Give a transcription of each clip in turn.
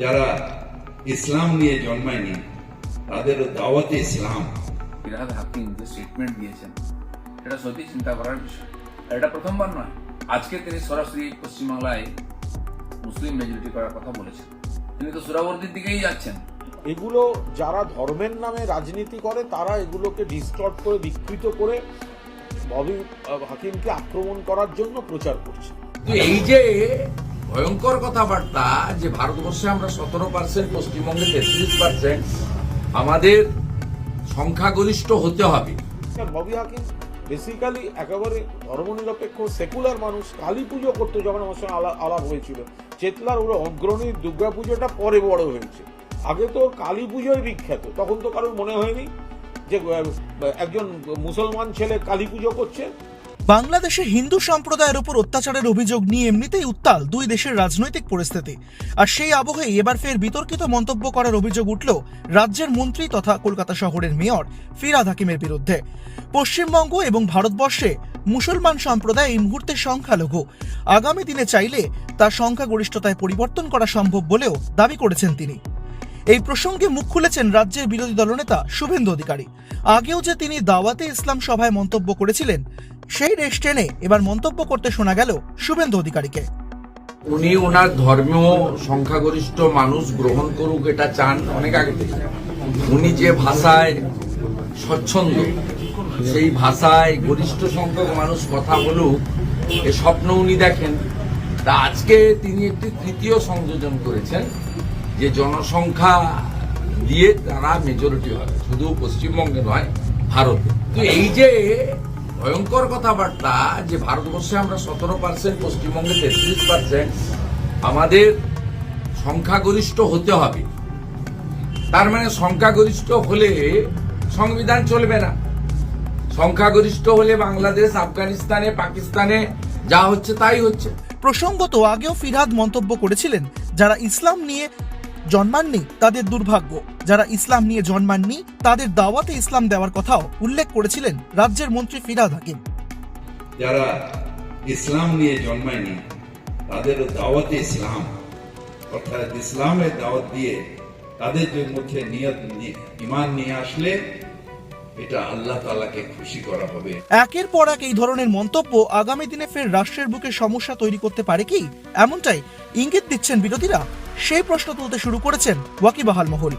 যারা ইসলাম নিয়ে জন্মায়নি তাদেরও দাওয়াতে ইসলাম। ফিরহাদ হাকিম যে স্টেটমেন্ট দিয়েছেন এটা সত্যি চিন্তা করার বিষয়। এটা প্রথমবার নয় আজকে তিনি সরাসরি পশ্চিমবাংলায় মুসলিম মেজরিটি করার কথা বলেছেন। তিনি তো সুরাবর্দির দিকেই যাচ্ছেন। এগুলো যারা ধর্মের নামে রাজনীতি করে তারা এগুলোকে ডিস্টর্ট করে বিকৃত করে ববি হাকিমকে আক্রমণ করার জন্য প্রচার করছে। তো এই যে ভয়ঙ্কর কথাবার্তা যে ভারতবর্ষে আমরা সতেরো পার্সেন্ট পশ্চিমবঙ্গে তেত্রিশ পার্সেন্ট আমাদের সংখ্যাগরিষ্ঠ হতে হবে। আর ববি বেসিক্যালি একেবারে ধর্মনিরপেক্ষ সেকুলার মানুষ কালী পুজো করতে যখন আমার সঙ্গে আলা- আলাপ হয়েছিল, চেতলার ওরা অগ্রণী দুর্গা পুজোটা পরে বড় হয়েছে। আগে তো কালী পুজোই বিখ্যাত, তখন তো কারোর মনে হয়নি যে একজন মুসলমান ছেলে কালী পুজো করছে বাংলাদেশে হিন্দু সম্প্রদায়ের উপর অত্যাচারের অভিযোগ নিয়ে এমনিতেই উত্তাল দুই দেশের রাজনৈতিক পরিস্থিতি। আর সেই আবহে এবার ফের বিতর্কিত মন্তব্য করার অভিযোগ উঠল রাজ্যের মন্ত্রী তথা কলকাতা শহরের মেয়র ফিরাদ হাকিমের বিরুদ্ধে। পশ্চিমবঙ্গ এবং ভারতবর্ষে মুসলমান সম্প্রদায় এই মুহূর্তে সংখ্যালঘু। আগামী দিনে চাইলে তার সংখ্যাগরিষ্ঠতায় পরিবর্তন করা সম্ভব বলেও দাবি করেছেন তিনি। এই প্রসঙ্গে মুখ খুলেছেন রাজ্যের বিরোধী দলনেতা শুভেন্দু অধিকারী। আগেও যে তিনি দাওয়াতে ইসলাম সভায় মন্তব্য করেছিলেন সেই রেশ টেনে এবার মন্তব্য করতে শোনা গেল শুভেন্দু অধিকারীকে। উনি ওনার ধর্মীয় সংখ্যাগরিষ্ঠ মানুষ গ্রহণ করুক এটা চান অনেক আগে থেকে। উনি যে ভাষায় স্বচ্ছন্দ, সেই ভাষায় গরিষ্ঠ সংখ্যক মানুষ কথা বলুক, এ স্বপ্ন উনি দেখেন। তা আজকে তিনি একটি তৃতীয় সংযোজন করেছেন, যে জনসংখ্যা দিয়ে তারা মেজরিটি হবে শুধু পশ্চিমবঙ্গে নয়, ভারতে। তো এই যে ভয়ঙ্কর কথাবার্তা যে ভারতবর্ষে আমরা সতেরো পার্সেন্ট, পশ্চিমবঙ্গে তেত্রিশ পার্সেন্ট আমাদের সংখ্যাগরিষ্ঠ হতে হবে। তার মানে সংখ্যাগরিষ্ঠ হলে সংবিধান চলবে না। সংখ্যাগরিষ্ঠ হলে বাংলাদেশ, আফগানিস্তানে, পাকিস্তানে যা হচ্ছে তাই হচ্ছে। প্রসঙ্গত আগেও ফিরহাদ মন্তব্য করেছিলেন, যারা ইসলাম নিয়ে জন্মাননি তাদের দুর্ভাগ্য। যারা ইসলাম নিয়ে জন্মাননি, তাদের দাওয়াতে ইসলাম দেওয়ার কথাও উল্লেখ করেছিলেন রাজ্যের মন্ত্রী ফিরাদ হাকিম। যারা ইসলাম নিয়ে জন্মায়নি তাদের দাওয়াতে ইসলাম। অর্থাৎ ইসলামের দাওয়াত দিয়ে তাদের মধ্যে নিয়ত, ইমান নিয়ে আসলে এটা আল্লাহ তাআলাকে খুশি করা হবে। একের পর এক এই ধরনের মন্তব্য আগামী দিনে ফের রাষ্ট্রের বুকে সমস্যা তৈরি করতে পারে কি? এমনটাই ইঙ্গিত দিচ্ছেন বিরোধীরা। সেই প্রশ্ন তুলতে শুরু করেছেন ওয়াকিবাহাল মহল।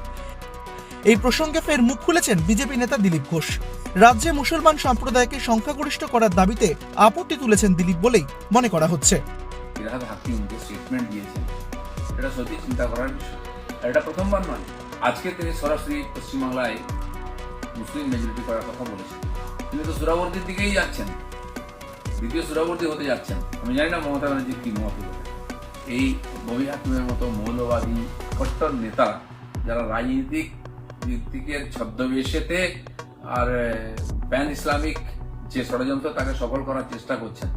এই প্রসঙ্গে ফের মুখ খুলেছেন বিজেপি নেতা দিলীপ ঘোষ। রাজ্যে মুসলমান সম্প্রদায়কে সংখ্যাগরিষ্ঠ করার দাবিতে আপত্তি তুলেছেন দিলীপ বলেই মনে করা হচ্ছে। স্টেটমেন্ট দিয়েছেন এটা সত্যি চিন্তা করার বিষয়। এটা প্রথমবার নয়। আজকে তিনি সরাসরি পশ্চিমবাংলায় মুসলিম মেজরিটি করার কথা বলেছেন তিনি তো সুরাবর্তীর দিকেই যাচ্ছেন। দ্বিতীয় সুরাবর্তী হতে যাচ্ছেন। আমি জানি না মমতা ব্যানার্জির কি মত এই ববি হাকিমের মতো মৌলবাদী কট্টর নেতা যারা রাজনীতিক দিকের ছদ্মবেশেতে আর প্যান ইসলামিক যে ষড়যন্ত্র তাকে সফল করার চেষ্টা করছেন,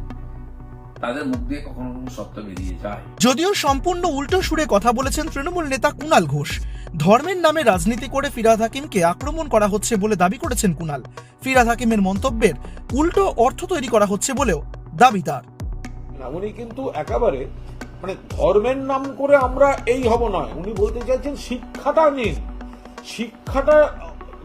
তাদের মুখ দিয়ে কখনো সত্য বেরিয়ে যায়। যদিও সম্পূর্ণ উল্টো সুরে কথা বলেছেন তৃণমূল নেতা কুণাল ঘোষ। ধর্মের নামে রাজনীতি করে ফিরাদ হাকিমকে আক্রমণ করা হচ্ছে বলে দাবি করেছেন কুনাল। ফিরাদ হাকিমের মন্তব্যের উল্টো অর্থ তৈরি করা হচ্ছে বলেও দাবি তার। উনি কিন্তু একেবারে মানে ধর্মের নাম করে আমরা এই হব নয়। উনি বলতে চাইছেন শিক্ষাটা নিন। শিক্ষাটা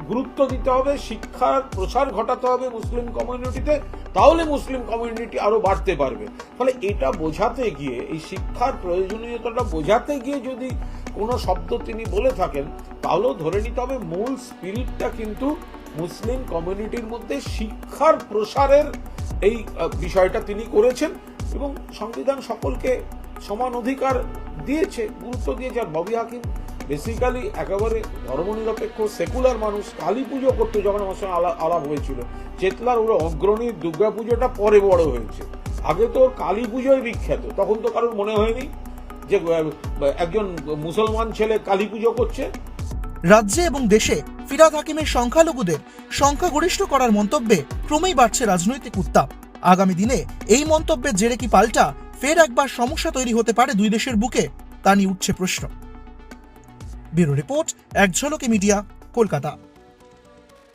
গুরুত্ব দিতে হবে, শিক্ষার প্রসার ঘটাতে হবে মুসলিম কমিউনিটিতে তাহলে মুসলিম কমিউনিটি আরও বাড়তে পারবে। ফলে এটা বোঝাতে গিয়ে, এই শিক্ষার প্রয়োজনীয়তাটা বোঝাতে গিয়ে যদি কোনো শব্দ তিনি বলে থাকেন, তাহলেও ধরে নিতে হবে মূল স্পিরিটটা কিন্তু মুসলিম কমিউনিটির মধ্যে শিক্ষার প্রসারের এই বিষয়টা তিনি করেছেন এবং সংবিধান সকলকে সমান অধিকার দিয়েছে, গুরুত্ব দিয়েছে। আর ববি হাকিম বেসিক্যালি একেবারে ধর্মনিরপেক্ষ সেকুলার মানুষ। কালী পুজো করতে যখন আমার সঙ্গে আলা- আলাপ হয়েছিল চেতলার ওরা অগ্রণী দুর্গা পুজোটা পরে বড় হয়েছে। আগে তো কালী পুজোই বিখ্যাত, তখন তো কারোর মনে হয়নি। যে একজন মুসলমান ছেলে কালী পুজো করছে। রাজ্যে এবং দেশে ফিরাদ হাকিমের সংখ্যালঘুদের সংখ্যাগরিষ্ঠ করার মন্তব্যে ক্রমেই বাড়ছে রাজনৈতিক উত্তাপ। আগামী দিনে এই মন্তব্যের জেরে কি পাল্টা ফের একবার সমস্যা তৈরি হতে পারে দুই দেশের বুকে, তা নিয়ে উঠছে প্রশ্ন। ব্যুরো রিপোর্ট, এক ঝলকে মিডিয়া, কলকাতা।